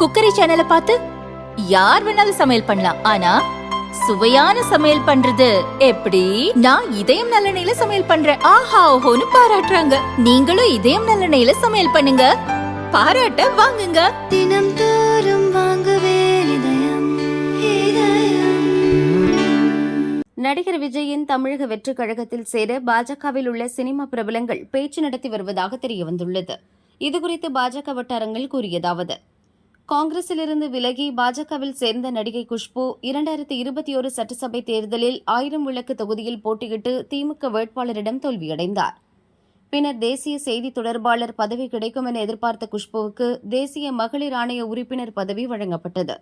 Cookery சேனலை பார்த்து யார் வேணாலும் சமையல் பண்ணலாம். ஆனா சுவையான சமையல் பண்றது எப்படி? நான் இதயம் நல்லெண்ணெயில சமையல் பண்றேன். ஆஹா ஓஹோன்னு பாராட்டுறாங்க. நீங்களும் இதயம் நல்லெண்ணெயில சமையல் பண்ணுங்க. பாராட்ட வாங்குங்க. தினம் தோறும் வாங்குவே இதயம் இதயம். நடிகர் விஜயின் தமிழக வெற்றிக் கழகத்தில் சேர பாஜகவில் உள்ள சினிமா பிரபலங்கள் பேச்சு நடத்தி வருவதாக தெரியவந்துள்ளது. இதுகுறித்து பாஜக வட்டாரங்கள் கூறியதாவது காங்கிரசிலிருந்து விலகி பாஜகவில் சேர்ந்த நடிகை குஷ்பு இரண்டாயிரத்தி இருபத்தி ஒரு சட்டசபை தேர்தலில் ஆயிரம் விளக்கு தொகுதியில் போட்டியிட்டு திமுக வேட்பாளரிடம் தோல்வியடைந்தார். பின்னர் தேசிய செய்தி தொடர்பாளர் பதவி கிடைக்கும் என எதிர்பார்த்த குஷ்புவுக்கு தேசிய மகளிர் ஆணைய உறுப்பினர் பதவி வழங்கப்பட்டது.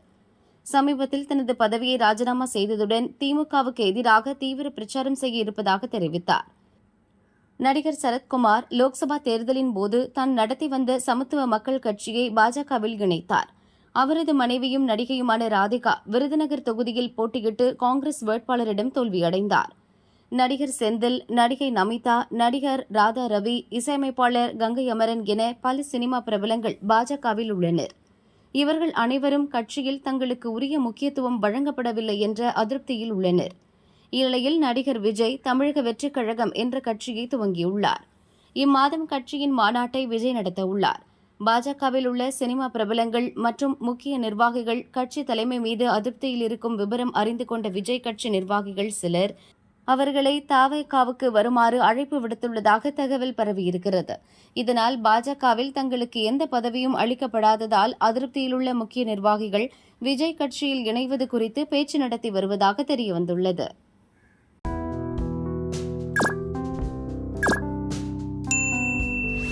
சமீபத்தில் தனது பதவியை ராஜினாமா செய்ததுடன் திமுகவுக்கு எதிராக தீவிர பிரச்சாரம் செய்ய இருப்பதாக தெரிவித்தார். நடிகர் சரத்குமார் லோக்சபா தேர்தலின் போது தான் நடத்தி வந்த சமத்துவ மக்கள் கட்சியை பாஜகவில் இணைத்தார். அவரது மனைவியும் நடிகையுமான ராதிகா விருதுநகர் தொகுதியில் போட்டியிட்டு காங்கிரஸ் வேட்பாளரிடம் தோல்வியடைந்தார். நடிகர் செந்தில் நடிகை நமிதா நடிகர் ராதா ரவி இசையமைப்பாளர் கங்கை அமரன் என பல சினிமா பிரபலங்கள் பாஜகவில் உள்ளனர். இவர்கள் அனைவரும் கட்சியில் தங்களுக்கு உரிய முக்கியத்துவம் வழங்கப்படவில்லை என்ற அதிருப்தியில் உள்ளனர். இந்நிலையில் நடிகர் விஜய் தமிழக வெற்றிக் கழகம் என்ற கட்சியை துவங்கியுள்ளார். இம்மாதம் கட்சியின் மாநாட்டை விஜய் நடத்த உள்ளார் பாஜகவில் உள்ள சினிமா பிரபலங்கள் மற்றும் முக்கிய நிர்வாகிகள் கட்சி தலைமை மீது அதிருப்தியில் இருக்கும் விவரம் அறிந்து கொண்ட விஜய் கட்சி நிர்வாகிகள் சிலர் அவர்களை தாவேகாவுக்கு வருமாறு அழைப்பு விடுத்துள்ளதாக தகவல் பரவியிருக்கிறது. இதனால் பாஜகவில் தங்களுக்கு எந்த பதவியும் அளிக்கப்படாததால் அதிருப்தியிலுள்ள முக்கிய நிர்வாகிகள் விஜய் கட்சியில் இணைவது குறித்து பேச்சு நடத்தி வருவதாக தெரியவந்துள்ளது.